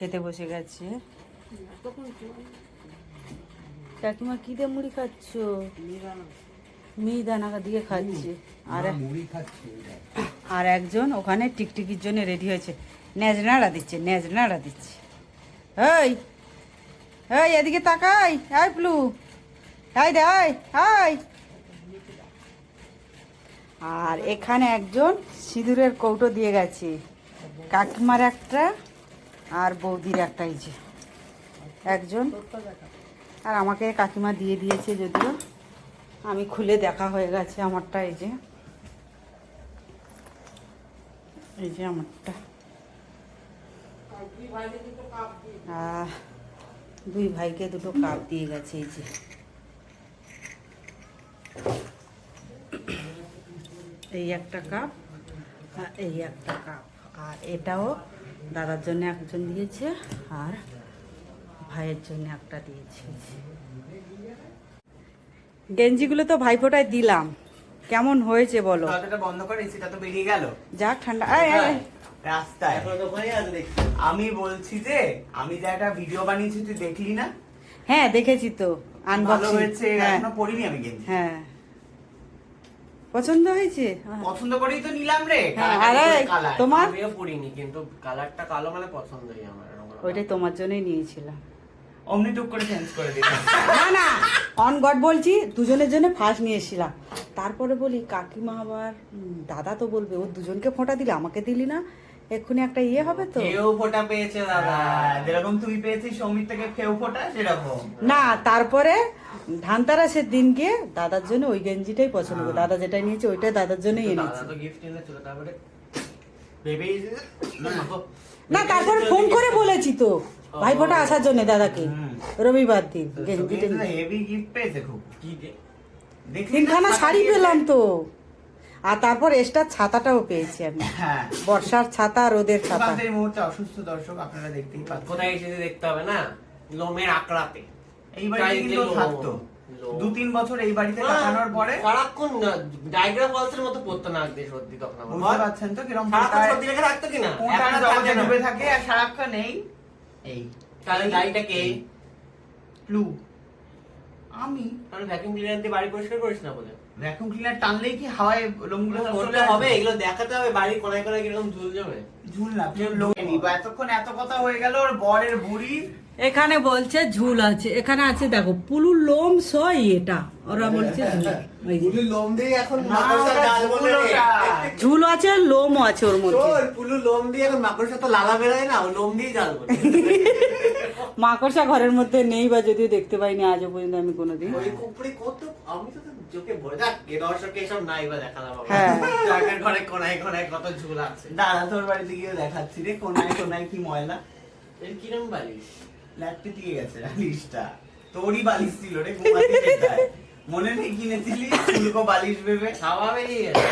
খেতে বসে গেছে। কাকিমা কি দিয়ে মুড়ি খাচ্ছ? মিহিদানা দিয়ে খাচ্ছে। আর মুড়ি খাচ্ছি ওইটা। আর একজন ওখানে টিকটিকির জন্য রেডি হয়েছে। ন্যাজ নাড়া দিচ্ছে ন্যাজ নাড়া দিচ্ছে। এই এই এদিকে তাকাই। আই প্লু। হাই রে হাই হাই আর এখানে একজন সিঁদুরের কৌটো দিয়ে গেছে। কাকিমার একটা আর বৌদির একটা এই যে, একজন। আর আমাকে কাকিমা দিয়ে দিয়েছে যদিও। আমি খুলে দেখা হয়ে গেছে আমারটা, এই যে। এই যে আমারটা। দুই ভাইকে দুটো কাপ দিয়ে গেছে, এই যে। এই একটা কাপ এই একটা কাপ। আর এটাও দাদার জন্য একজন দিয়েছে আর ভাইয়ের জন্য একটা দিয়েছে। গেঞ্জিগুলো তো ভাইফোঁটায় দিলাম। কেমন হয়েছে বলো? বন্ধ করে এসিটা তো বেরিয়ে গেল। যাক ঠান্ডা। রাস্তায়। আমি বলছি যে আমি যে একটা ভিডিও বানিয়েছি তুই দেখলি না? হ্যাঁ দেখেছি তো। আনবক্সিং হয়েছে হ্যাঁ। এখনও পড়িনি আমি গেঞ্জি। হ্যাঁ। পছন্দ হয়েছে? পছন্দ করেই তো নিলাম রে। হ্যাঁ, আরে তোমার? আমিও পড়িনি কিন্তু কালারটা কালো মানে পছন্দই আমার ওইটাই তোমার জন্যই নিয়েছিলাম। অমনি টুক করে চেঞ্জ করে দিলাম। না না অন গড বলছি দুজনের জন্য ফার্স্ট নিয়ে এসেছিলাম তারপরে বলি কাকিমা আবার দাদা তো বলবে ও দুজনকে ফোঁটা দিলে আমাকে দিলি না। এক্ষুনি একটা ইয়ে হবে তো। ফোটা পেয়েছে দাদা। যেরকম তুই পেয়েছিস সৌমির থেকে ফেউ ফোটা সেরকম। না তারপরে ধানতারাসের দিন গিয়ে দাদার জন্য ওই গেঞ্জিটাই পছন্দ করে। দাদা যেটা নিয়েছে ওইটাই দাদার জন্যই এনেছে। তো গিফট এনেছিল তারপরে না তারপরে ফোন করে বলেছি তো। ভাইফোঁটা আসার জন্য দাদাকে। রবিবার দিন গেঞ্জিটা। হেভি গিফট পেয়েছে খুব। কি তিনখানা শাড়ি পেলাম তো। আর তারপর এক্সট্রা ছাতাটাও পেয়েছি আমি। হ্যাঁ। বর্ষার ছাতা রোদের ছাতা। এই মুহূর্তে অসুস্থ দর্শক আপনারা দেখতেই পাচ্ছেন। কোথায় এসে দেখতে হবে না? লোমের আকড়াতে। এই বাড়িতে কিন্তু থাকতো। দু তিন বছর এই বাড়িতে কাটানোর পরে সারাক্ষণ ডায়াগ্রাম বলসের মতো পড়তো না দিয়ে সর্দি তখন বুঝতে পারছেন তো কীরকম সারাক্ষণ সত্যি লেখা থাকতো কিনা? কোনটা জগতে থাকে ডুবে থাকে আর সারাক্ষণ এই এই। তাহলে গাড়িটা কে? ক্লু। আমি। আমি ভ্যাকুয়াম ক্লিনার দিয়ে বাড়ি পরিষ্কার করিস না বলে? ভ্যাকুয়াম ক্লিনার টানলেই কি হাওয়ায় লোমগুলো করতে হবে এগুলো দেখাতে হবে বাড়ির কোনায় কোনায় কীরকম ঝুল জমে ঝুল না প্রিয় লোম এতক্ষণ এত কথা হয়ে গেল ওর বরের বুড়ি। এখানে বলছে ঝুল আছে এখানে আছে দেখো পুলুর লোম সই এটা ওরা বলছে ঝুল। পুলু লোম দিয়ে এখন মাকড়সা জাল বলে ঝুল আছে লোমও আছে ওর মধ্যে। পুলু লোম দিয়ে এখন মাকড়সা তো লালা বেরোয় না ও লোম দিয়ে জাল বলে। মাকড়সা ঘরের মধ্যে নেই বা যদিও দেখতে পাইনি আজও পর্যন্ত আমি কোনোদিন। ওই কুপড়ি কত আমি তো চোখে ভরে যাক এ দর্শক এসব নাই বা দেখালাম বাবা হ্যাঁ। ঘরে কোনায় কোনায় কত ঝুল আছে। দাদা তোর বাড়িতে গিয়ে দেখাচ্ছি রে কোনায় কোনায় কি ময়লা। এর কিরম বালিশ? ল্যাপটে দিয়ে গেছে বালিশটা। তোরই বালিশ ছিল রে ঘুমাতে যেটায়। মনে নেই কিনেছিলি? ফুলকো বালিশ ভেবে। বেরিয়ে গেছে।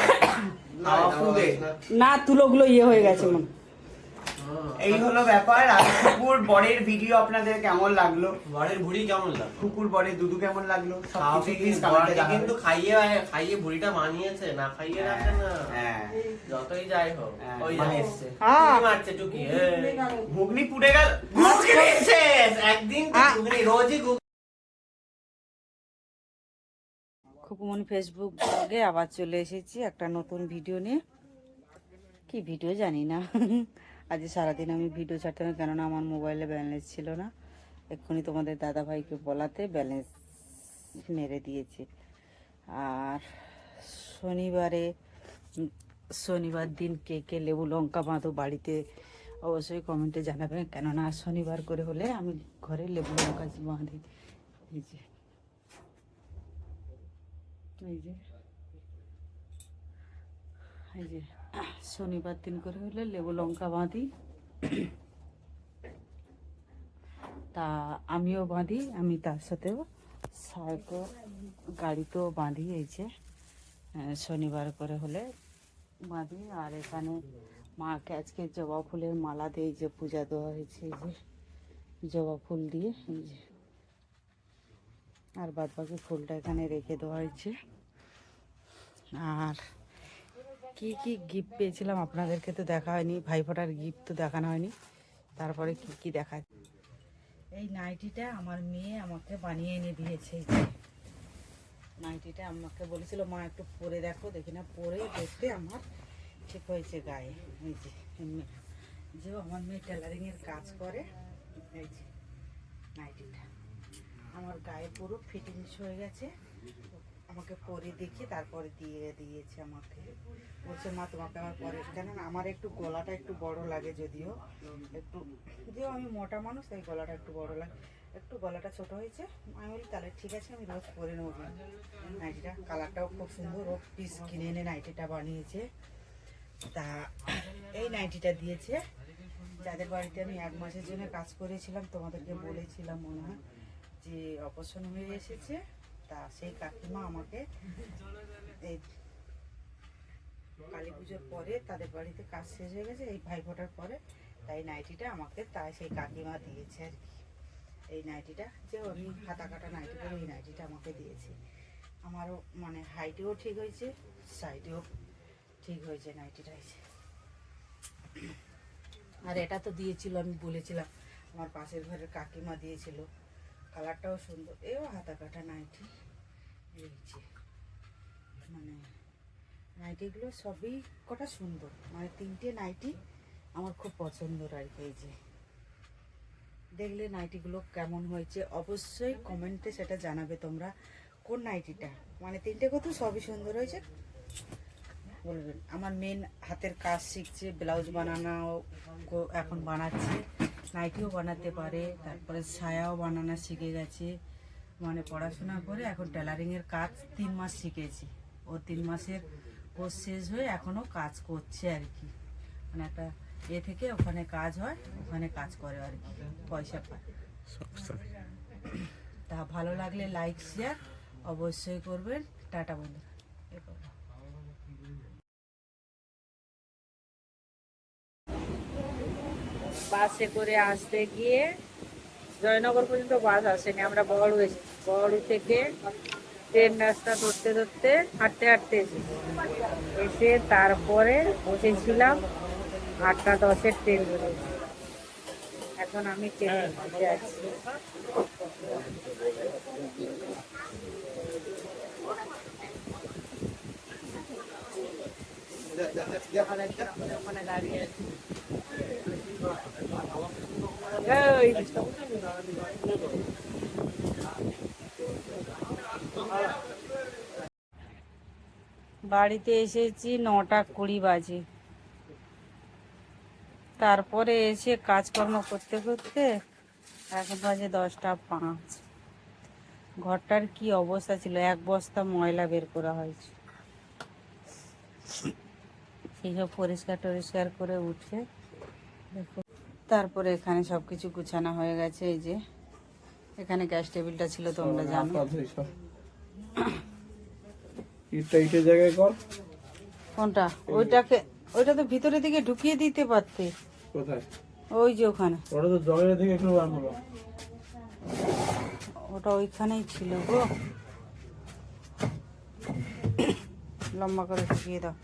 না, তুলোগুলো ইয়ে হয়ে গেছে মনে। এই হলো ব্যাপার। আর কুকুর বরের ভিডিও আপনাদের কেমন লাগল? বরের ভুড়ি কেমন লাগে কুকুর বরের দুদু কেমন লাগল? প্লিজ কিন্তু কমেন্টে বরকে কিন্তু খাইয়ে খাইয়ে ভুড়িটা মানিয়েছে না খাইয়ে রাখে না। হ্যাঁ। যতই যাই হোক হ্যাঁ, ওই মানে এসছে। মারছে টুকি ঘুগনি পুড়ে গেল। ঘুগনি শেষ। একদিন ঘুগনি রোজই ঘুগনি। খুকুমনি ফেসবুক ব্লগে আবার চলে এসেছি একটা নতুন ভিডিও নিয়ে। কি ভিডিও জানি না। আজ সারাদিন আমি ভিডিও ছাড়তে না, কেননা আমার মোবাইলে ব্যালেন্স ছিল না। এক্ষুনি তোমাদের দাদা ভাইকে বলাতে ব্যালেন্স মেরে দিয়েছে। আর শনিবারে, শনিবার দিন কে কে লেবু, লঙ্কা, বাঁধো বাড়িতে অবশ্যই কমেন্টে জানাবেন। কেননা শনিবার করে হলে আমি ঘরে লেবু, লঙ্কা, বাঁধি এই যে। এই যে। এই যে। শনিবার দিন করে হলে লেবু লঙ্কা বাঁধি। তা আমিও বাঁধি, আমি তার সাথেও সাইকেল গাড়িতেও বাঁধি এই যে শনিবার করে হলে বাঁধি। আর এখানে মাকে আজকে জবা ফুলের মালা দিয়ে যে পূজা দেওয়া হয়েছে, এই যে জবা ফুল দিয়ে, এই যে। আর বাদ বাকি ফুলটা এখানে রেখে দেওয়া হয়েছে। আর কি কি গিফট পেয়েছিলাম আপনাদেরকে তো দেখা হয়নি। ভাইফোঁটার গিফট তো দেখানো হয়নি। তারপরে কি কি দেখা এই নাইটিটা আমার মেয়ে আমাকে বানিয়ে এনে দিয়েছে। নাইটিটা আমাকে বলেছিল, মা, একটু পরে দেখো, দেখি না, পরে দেখতে আমার ঠিক হয়েছে গায়ে। এই যে যে, আমার মেয়ে টেলারিংয়ের কাজ করে। এই যে, নাইটিটা। আমার গায়ে পুরো ফিটিংস হয়ে গেছে। আমাকে পরে দেখে, তারপরে দিয়ে দিয়েছে আমাকে। বলছে, মা, তোমাকে আমার পরে কেন আমার একটু গলাটা একটু বড় লাগে যদিও। একটু, যদিও আমি মোটা মানুষ, তাই গলাটা একটু বড় লাগে। একটু গলাটা ছোট হয়েছে। আমি বলি, তাহলে ঠিক আছে, আমি রোজ পরে নেব। নাইটিটা, কালারটাও খুব সুন্দর। ও পিস কিনে এনে নাইটিটা বানিয়েছে। তা, এই নাইটিটা দিয়েছে। যাদের বাড়িতে আমি এক মাসের জন্য কাজ করেছিলাম, তোমাদেরকে বলেছিলাম মনে হয়, যে অপারেশন হয়ে এসেছে। তা সেই কাকিমা আমাকে এই কালী পুজোর পরে তাদের বাড়িতে কাজ শেষ হয়ে গেছে, এই ভাই ফোটার পরে তাই নাইটিটা আমাকে তাই সেই কাকিমা দিয়েছে আর কি। এই নাইটিটা যে আমি হাতা কাটা নাইটি করে এই নাইটিটা আমাকে দিয়েছে। আমারও মানে হাইটেও ঠিক হয়েছে, সাইডেও ঠিক হয়েছে নাইটিটা এসে আর এটা তো দিয়েছিল, আমি বলেছিলাম, আমার পাশের ঘরের কাকিমা দিয়েছিল। কালারটাও সুন্দর। এও হাতা কাটা নাইটি। এই যে মানে নাইটিগুলো সবই কটা সুন্দর। মানে তিনটে নাইটি আমার খুব পছন্দর আর কি, এই যে। দেখলে নাইটিগুলো কেমন হয়েছে। অবশ্যই কমেন্টে সেটা জানাবে তোমরা, কোন নাইটিটা? মানে তিনটে কত? সবই সুন্দর হয়েছে। বলবেন। আমার মেন হাতের কাজ শিখছে ব্লাউজ বানানো এখন বানাচ্ছে। নাইটিও বানাতে পারে, তারপরে ছায়াও বানানো শিখে গেছে। মানে পড়াশোনা করে এখন টেলারিংয়ের কাজ তিন মাস শিখেছি। ও তিন মাসের কোর্স শেষ হয়ে এখনও কাজ করছে আর কি। মানে একটা এ থেকে ওখানে কাজ হয়, ওখানে কাজ করে আর কি, পয়সা পায়। তা ভালো লাগলে লাইক শেয়ার অবশ্যই করবেন। টাটা বন্ধুরা। বাসে করে আসতে গিয়ে জয়নগর পর্যন্ত বাস আসেনি আমরা বড় এসেছি বড় থেকে ট্রেন রাস্তা ধরতে ধরতে হাঁটতে হাঁটতে এসেছি। এসে তারপরে বসেছিলাম আটটা দশের ট্রেন ধরে। এখন আমি ট্রেনে বসে আছি। ওখানে দাঁড়িয়ে আছি। বাড়িতে এসেছি নটা কুড়ি বাজে। তারপরে এসে কাজকর্ম করতে করতে এক বাজে দশটা পাঁচ। ঘরটার কি অবস্থা ছিল? এক বস্তা ময়লা বের করা হয়েছে। সেইসব পরিষ্কার টরিষ্কার করে উঠে তারপরে এখানে সব কিছু গুছানো হয়ে গেছে এই যে। এখানে গ্যাস টেবিলটা ছিল তোমরা জানো। ইটটা ইটের জায়গায় কর। কোনটা? ওইটাকে ওইটা তো ভিতরে দিকে ঢুকিয়ে দিতে পারতে। কোথায়? ওই যে ওখানে। ওটা তো জলের থেকে একটু বার ওটা ওইখানেই ছিল গো। লম্বা করে ঢুকিয়ে দাও।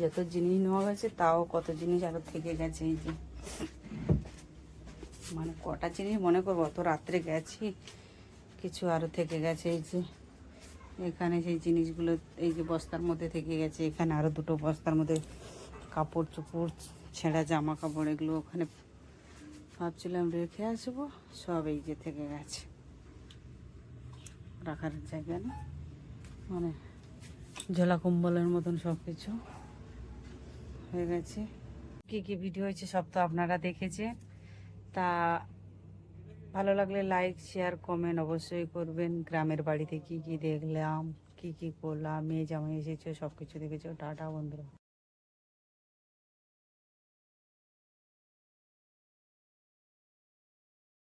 যত জিনিস নেওয়া গেছে তাও কত জিনিস আরও থেকে গেছে এই যে। মানে কটা জিনিস মনে করব? অত রাত্রে গেছি, কিছু আরও থেকে গেছে এই যে। এখানে সেই জিনিসগুলো, এই যে বস্তার মধ্যে থেকে গেছে, এখানে আরও দুটো বস্তার মধ্যে কাপড় চোপড়, ছেঁড়া জামা কাপড় এগুলো ওখানে ভাবছিলাম রেখে আসব, সব এই যে থেকে গেছে। রাখার জায়গা না মানে ঝোলা কম্বলের মতন সব কিছু হয়ে গেছে। কি কি ভিডিও হয়েছে সব তো আপনারা দেখেছে। তা ভালো লাগলে লাইক শেয়ার কমেন্ট অবশ্যই করবেন। গ্রামের বাড়িতে কি কি দেখলাম, কি কি করলাম, মেয়ে জামাই এসেছে সব কিছু দেখেছ। টাটা বন্ধুরা।